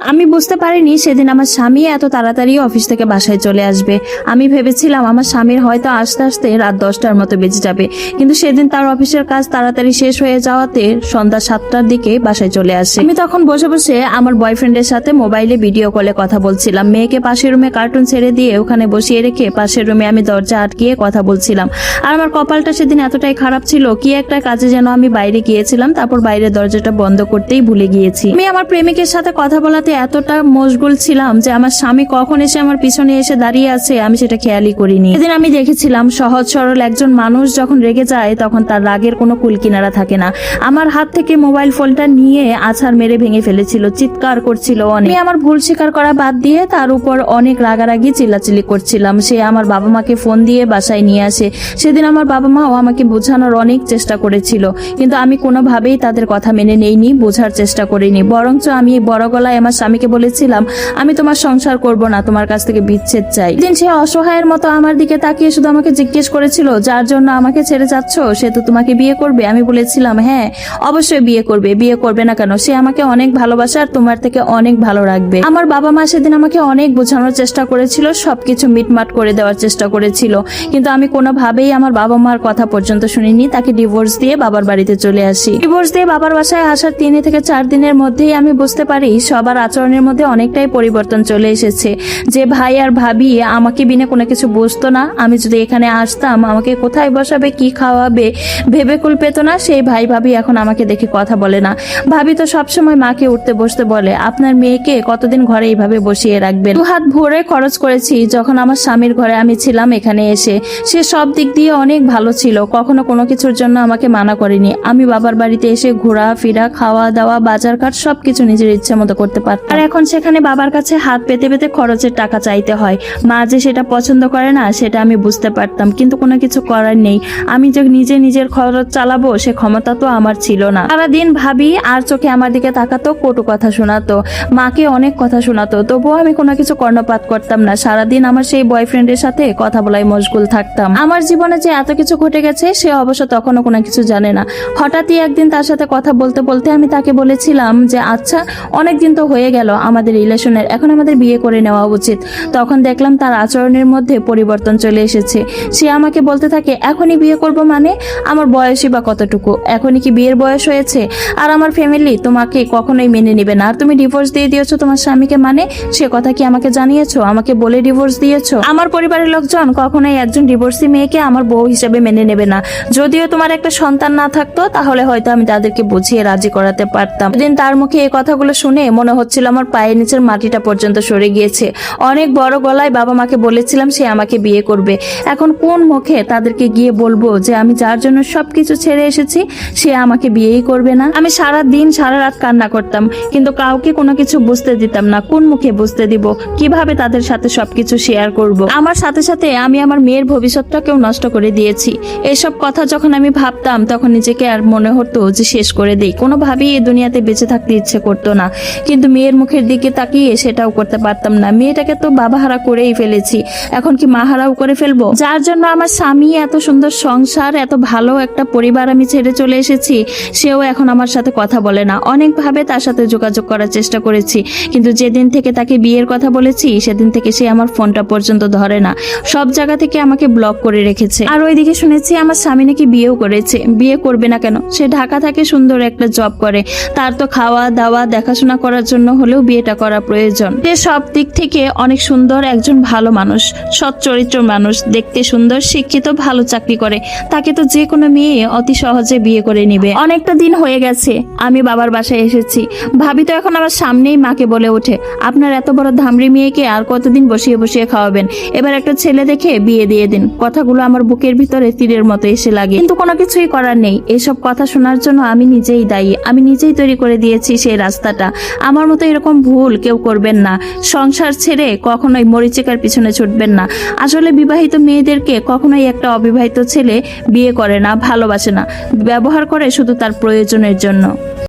আমি বুঝতে পারিনি সেদিন আমার স্বামী এত তাড়াতাড়ি অফিস থেকে বাসায় চলে আসবে। আমি ভেবেছিলাম আমার স্বামীর হয়তো আস্তে আস্তে রাত দশটার মতো বেজে যাবে। কিন্তু সেদিন তার অফিসের কাজ তাড়াতাড়ি শেষ হয়ে যাওয়াতে সন্ধ্যা সাতটার দিকে বাসায় চলে আসে। আমি তখন বসে বসে আমার বয়ফ্রেন্ডের সাথে মোবাইলে ভিডিও কলে কথা বলছিলাম। মেয়েকে পাশের রুমে কার্টুন ছেড়ে দিয়ে ওখানে বসিয়ে রেখে পাশের রুমে আমি দরজা আটকিয়ে কথা বলছিলাম। আর আমার কপালটা সেদিন এতটাই খারাপ ছিল কি একটা কাজে যেন আমি বাইরে গিয়েছিলাম, তারপর বাইরের দরজাটা বন্ধ করতেই ভুলে গিয়েছি। আমি আমার প্রেমিকের সাথে কথা বলাতে এতটা মশগুল ছিলাম যে আমার স্বামী কখন এসে আমার পিছনে এসে দাঁড়িয়ে আছে, আমি সেটা খেয়ালই করিনি। সেদিন আমি দেখেছিলাম সহজ সরল একজন মানুষ যখন রেগে যায়, তখন তার রাগের কোনো কুল কিনারা থাকে না। আমার হাত থেকে মোবাইল ফোনটা নিয়ে আছাড় মেরে ভেঙে ফেলেছিল, চিৎকার করছিল অনেক। আমি আমার ভুল স্বীকার করা বাদ দিয়ে তার উপর অনেক রাগারাগি, চিল্লাচিল্লি করছিলাম। সে আমার বাবা মাকে ফোন দিয়ে বাসায় নিয়ে আসে। সেদিন আমার বাবা মাও আমাকে বোঝানোর অনেক চেষ্টা করেছিল, কিন্তু আমি কোনোভাবেই তাদের কথা মেনে নেইনি, বোঝার চেষ্টা করিনি। বরঞ্চ আমি বড় গলায় আমার স্বামীকে বলেছিলাম, আমি তোমার সংসার করব না, তোমার কাছ থেকে বিচ্ছেদ চাই। দিন সে অসহায়ের মতো আমার দিকে তাকিয়ে শুধু আমাকে জিজ্ঞেস করেছিল, যার জন্য আমাকে ছেড়ে যাচ্ছ? সে তো তোমাকে বিয়ে করবে। আমি বলেছিলাম হ্যাঁ অবশ্যই বিয়ে করবে বিয়ে করবে না কেন? সে আমাকে অনেক ভালোবাসে আর তোমার থেকে অনেক ভালো রাখবে। আমার বাবা মা সেদিন আমাকে অনেক বোঝানোর চেষ্টা করেছিল, সবকিছু মিটমাট করে দেওয়ার চেষ্টা করেছিল। কিন্তু আমি কোনোভাবেই আমার বাবা মার কথা পর্যন্ত শুনিনি, তাকে ডিভোর্স দিয়ে বাবার বাড়িতে চলে আসি। ডিভোর্স দিয়ে বাবার বাসায় আসার তিন থেকে চার দিনের মধ্যেই আমি বুঝতে পারি সবার আচরণের মধ্যে অনেকটাই পরিবর্তন চলে এসেছে। যে ভাই আর ভাবি আমাকে বিনা কোনো কিছু বুঝতো না, আমি যদি এখানে আসতাম, আমাকে কোথায় বসাবে, কি খাওয়াবে, ভেবে কুল পেতো না, সেই ভাই ভাবি এখন আমাকে দেখে কথা বলে না। ভাবি তো সবসময় মাকে উঠতে বসতে বলে, আপনার মেয়েকে কতদিন ঘরে এইভাবে বসিয়ে রাখবেন? হাত ভরে খরচ করেছি, যখন আমার স্বামীর ঘরে আমি ছিলাম এখানে এসে। সে সব দিক দিয়ে অনেক ভালো ছিল, কখনো কোনো কিছুর জন্য আমাকে মানা করেনি। আমি বাবার বাড়িতে এসে ঘোরা ফিরা খাওয়া দাওয়া বাজার ঘাট সবকিছু নিজের ইচ্ছে মতো করতে পারতাম। আর এখন সেখানে বাবার কাছে হাত পেতে পেতে খরচের টাকা চাইতে হয়। মা যে সেটা পছন্দ করে না, সেটা আমি বুঝতে পারতাম, কিন্তু কোনো কিছু করার নেই। আমি যে নিজে নিজের খরচ চালাবো, সে ক্ষমতা তো আমার ছিল না। সারাদিন ভাবি, আর চোখে আমার দিকে তাকাতো, কটু কথা শোনাতো। মাকে অনেক কথা শোনাতো, তবুও আমি কোনো কিছু কর্ণপাত করতাম না। সারাদিন আমার সেই বয়ফ্রেন্ডের সাথে কথা বলায় মশগুল থাকতাম। আমার জীবনে যে এত কিছু ঘটে গেছে, সে অবশ্য তখনও কোনো কিছু জানে না। হঠাৎই একদিন তার সাথে কথা বলতে বলতে আমি তাকে বলেছিলাম যে আচ্ছা অনেক দিন তো হয়ে গেল আমাদের রিলেশনের। এখন আমাদের বিয়ে করে নেওয়া উচিত। তখন দেখলাম তার আচরণের মধ্যে পরিবর্তন চলে এসেছে। সে আমাকে বলতে থাকে, এখনই বিয়ে করব মানে? আমার বয়সই বা কতটুকু? এখনই কি বিয়ের বয়স হয়েছে? আর আমার ফ্যামিলি তোমাকে কখনোই মেনে নেবে না। আর তুমি ডিভোর্স দিয়ে দিয়েছ তোমার স্বামীকে মানে? সে কথা কি আমাকে জানিয়েছো? আমাকে বলে ডিভোর্স দিয়েছ? আমার পরিবারের লোকজন কখনোই একজন ডিভোর্সি মেয়েকে আমার বউ হিসেবে মেনে নেবে না। যদিও তোমার একটা সন্তান না থাকতো, তাহলে হয়তো আমি তাদেরকে বুঝিয়ে রাজি করাতে পারতাম। দিন তার মুখে এই কথাগুলো শুনে মনে হচ্ছিল আমার পায়ের নিচের মাটিটা পর্যন্ত সরে গিয়েছে। অনেক বড় গলায় বাবা মাকে বলেছিলাম সে আমাকে বিয়ে করবে। এখন কোন মুখে তাদেরকে গিয়ে বলব যে আমি যার জন্য সবকিছু ছেড়ে এসেছি, সে আমাকে বিয়েই করবে না? আমি সারা দিন, সারা রাত কান্না করতাম, কিন্তু কাউকে কোনো কিছু বুঝতে দিতাম না। কোন মুখে বুঝতে দিব? কীভাবে তাদের সাথে সবকিছু শেয়ার করব? আমার সাথে সাথে আমি আমার মেয়ের ভবিষ্যৎটাকেও নষ্ট করে দিয়েছি। এসব কথা যখন আমি ভাবতাম, তখন নিজেকে আর মনে হতো যে শেষ করে দেই। কোনোভাবেই এই দুনিয়াতে বেঁচে থাকতে ইচ্ছে করতো না। কিন্তু মেয়ের মুখের দিকে তাকিয়ে সেটাও করতে পারতাম না। মেয়েটাকে তো বাবাহারা করেই ফেলেছি। এখন কি মাহারাও করে ফেলব? যার জন্য আমার স্বামী এত সুন্দর সংসার, এত ভালো একটা পরিবার আমি ছেড়ে চলে এসেছি, সেও এখন আমার সাথে কথা বলে না। অনেকভাবে তার সাথে যোগাযোগ করার চেষ্টা করেছি। কিন্তু যেদিন থেকে তাকে বিয়ের কথা বলেছি, সেদিন থেকে সে আমার ফোনটা পর্যন্ত ধরে না। সব জায়গা থেকে আমাকে ব্লক করে রেখেছে। আর ওইদিকে শুনেছি আমার স্বামী নাকি বিয়েও করেছে। বিয়ে করবে না কেন? সে ঢাকা থাকে সুন্দর একটা জব করে। তার তো খাওয়া দাওয়া দেখাশোনা করার জন্য হলেও বিয়েটা করা প্রয়োজন। সে সব দিক থেকে অনেক সুন্দর, একজন ভালো মানুষ, সৎ চরিত্র মানুষ, দেখতে সুন্দর, শিক্ষিত, ভালো চাকরি করে। তাকে তো যে কোনো মেয়ে অতি সহজে বিয়ে করে নিবে। অনেকটা দিন হয়ে গেছে, আমি বাবার বাসায় এসেছি। ভাবি তো এখন আমার সামনেই মাকে বলে ওঠে, আপনার এত বড় ধামড়ি মেয়েকে আর কতদিন বসিয়ে বসিয়ে খাওয়াবেন? এবার একটা ছেলে দেখে বিয়ে দিয়ে দিন। কথাগুলো আমার বুকের ভিতরে তীরের মতো এসে লাগে। কিন্তু কোনো কিছুই করার নেই। এসব কথা শোনার জন্য আমি নিজেই দায়ী। আমি নিজেই তৈরি করে দিয়েছি সেই রাস্তাটা। আমার মতো এরকম ভুল কেউ করবেন না। সংসার ছেড়ে কখনোই মরিচিকার পিছনে ছুটবেন না। আসলে বিবাহিত মেয়েদেরকে কখনোই একটা অবিবাহিত ছেলে বিয়ে করে না, ভালোবাসে না। ব্যবহার করে শুধু তার প্রয়োজনের জন্য।